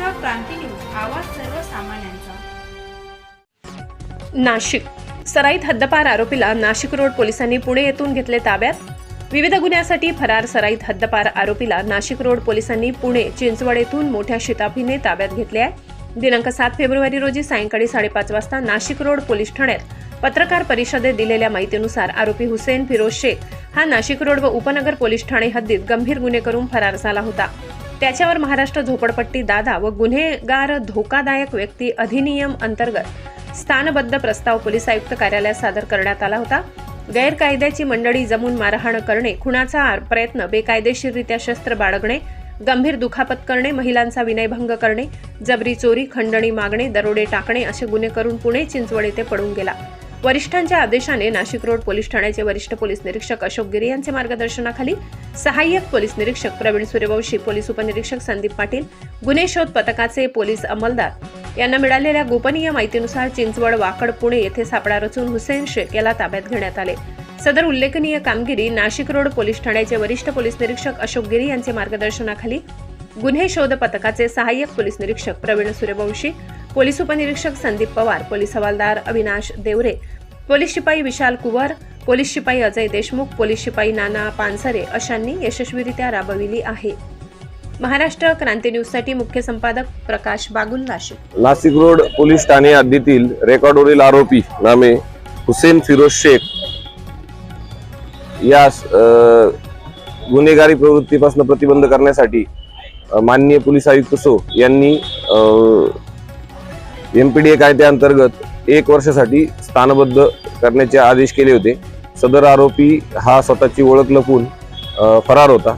Maharashtra Kranti news आवाज सर्वसामान्यांचा. नाशिक. सराईत हद्दपार आरोपीला नाशिक रोड पोलिसांनी पुणे येथून घेतले ताब्यात. विविध गुन्ह्यासाठी फरार सराईत हद्दपार आरोपीला नाशिक रोड पोलिसांनी पुणे चिंचवड येथून मोठ्या शिताफीने ताब्यात घेतले आहे. दिनांक सात फेब्रुवारी रोजी सायंकाळी साडेपाच वाजता नाशिक रोड पोलीस ठाण्यात पत्रकार परिषदेत दिलेल्या माहितीनुसार आरोपी हुसेन फिरोज शेख हा नाशिक रोड व उपनगर पोलीस ठाणे हद्दीत गंभीर गुन्हे करून फरार झाला होता. त्याच्यावर महाराष्ट्र झोपडपट्टी दादा व गुन्हेगार धोकादायक व्यक्ती अधिनियम अंतर्गत स्थानबद्ध प्रस्ताव पोलीस आयुक्त कार्यालयात सादर करण्यात आला होता. गैरकायद्याची मंडळी जमून मारहाण करणे खुणाचा आर- प्रयत्न बेकायदेशीररित्या शस्त्र बाळगणे गंभीर दुखापत करणे महिलांचा विनयभंग करणे जबरी चोरी खंडणी मागणे दरोडे टाकणे असे गुन्हे करून पुणे चिंचवड येथे पडून गेला. वरिष्ठांच्या आदेशाने नाशिक रोड पोलीस ठाण्याचे वरिष्ठ पोलीस निरीक्षक अशोक गिरे यांचे मार्गदर्शनाखाली सहाय्यक पोलीस निरीक्षक प्रवीण सूर्यवंशी पोलीस उपनिरीक्षक संदीप पाटील गुन्हे शोध पथकाचे पोलीस अंमलदार यांना मिळालेल्या गोपनीय माहितीनुसार चिंचवड वाकड पुणे येथे सापळा रचून हुसेन शेख याला ताब्यात घेण्यात आले. सदर उल्लेखनीय कामगिरी नाशिक रोड पोलीस ठाण्याचे वरिष्ठ पोलीस निरीक्षक अशोक गिरी यांचे मार्गदर्शनाखाली गुन्हे शोध पथकाचे सहाय्यक पोलीस निरीक्षक प्रवीण सूर्यवंशी पोलीस उपनिरीक्षक संदीप पवार पोलीस हवालदार अविनाश देवरे पोलीस शिपाई विशाल कुवर पोलीस शिपाई अजय देशमुख पोलीस शिपाई नाना पानसरे अशांनी यशस्वीरित्या राबविली आहे. महाराष्ट्र क्रांती न्यूजसाठी मुख्य संपादक प्रकाश बागुल नाशिक. नाशिक रोड पोलीस ठाणे हद्दीतील रेकॉर्डवरील आरोपी नामे हुसेन फिरोज शेख या गुन्हेगारी प्रवृत्तीपासून प्रतिबंध करण्यासाठी माननीय पोलीस आयुक्त सो यांनी एम पी डी ए कायद्याअंतर्गत एक वर्षासाठी स्थानबद्ध करण्याचे आदेश केले होते. सदर आरोपी हा स्वतःची ओळख लपून फरार होता.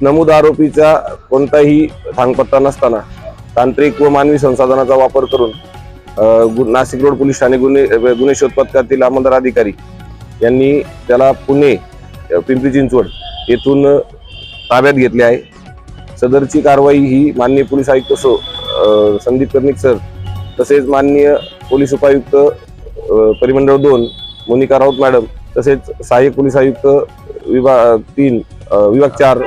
नमूद आरोपीचा कोणताही थांगपत्ता नसताना तांत्रिक व मानवी संसाधनाचा वापर करून गु- नाशिक रोड पोलीस ठाणे गुन्हे गुन्हे शोध पथकातील अंमलदार अधिकारी यांनी त्याला पुणे पिंपरी चिंचवड येथून ताब्यात घेतले आहे. सदरची कारवाई ही माननीय पोलीस आयुक्त सो संदीप कर्णिक सर तसेच माननीय पोलीस उपायुक्त परिमंडळ दोन मोनिका राऊत मॅडम तसेच सहाय्यक पोलीस आयुक्त विभाग तीन विभाग चार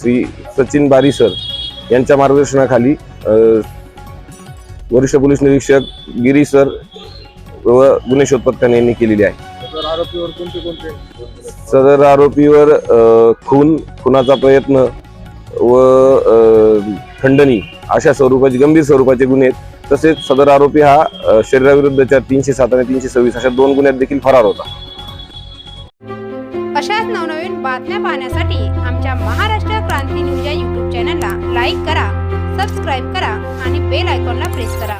श्री सचिन बारी सर यांच्या मार्गदर्शनाखाली वरिष्ठ पोलीस निरीक्षक गिरी सर व गुन्हे शोध पथकाने यांनी केलेली आहे. सदर आरोपीवर खून खुनाचा प्रयत्न व खंडणी अशा स्वरूपाचे गंभीर स्वरूपाचे गुन्हे आहेत. तसेच सदर आरोपी हा शरीराविरुद्धच्या तीनशे सात आणि तीनशे सव्वीस अशा दोन गुन्ह्यात देखील फरार होता. अशाच नवनवीन बातम्या पाहण्यासाठी आमच्या महाराष्ट्र क्रांती न्यूज या युट्यूब चॅनलला लाईक करा सबस्क्राईब करा आणि बेल आयकॉनला प्रेस करा.